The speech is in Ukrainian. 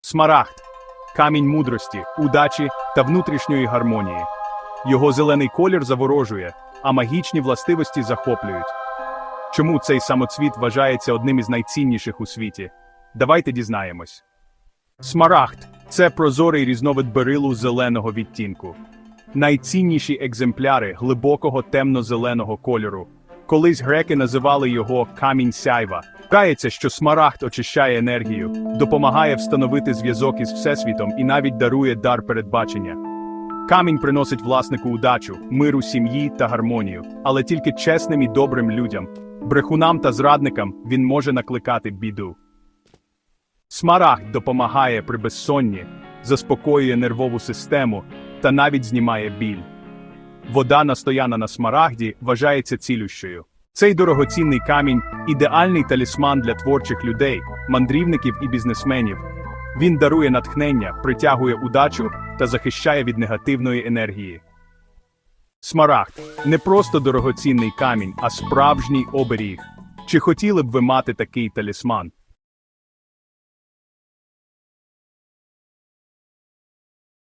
Смарагд камінь мудрості, удачі та внутрішньої гармонії. Його зелений колір заворожує, а магічні властивості захоплюють. Чому цей самоцвіт вважається одним із найцінніших у світі? Давайте дізнаємось. Смарагд це прозорий різновид берилу зеленого відтінку. Найцінніші екземпляри глибокого темно-зеленого кольору. Колись греки називали його камінь сяйва. Кається, що смарагд очищає енергію, допомагає встановити зв'язок із Всесвітом і навіть дарує дар передбачення. Камінь приносить власнику удачу, миру сім'ї та гармонію, але тільки чесним і добрим людям, брехунам та зрадникам він може накликати біду. Смарагд допомагає при безсонні, заспокоює нервову систему та навіть знімає біль. Вода, настояна на смарагді, вважається цілющою. Цей дорогоцінний камінь ідеальний талісман для творчих людей, мандрівників і бізнесменів. Він дарує натхнення, притягує удачу та захищає від негативної енергії. Смарагд не просто дорогоцінний камінь, а справжній оберіг. Чи хотіли б ви мати такий талісман?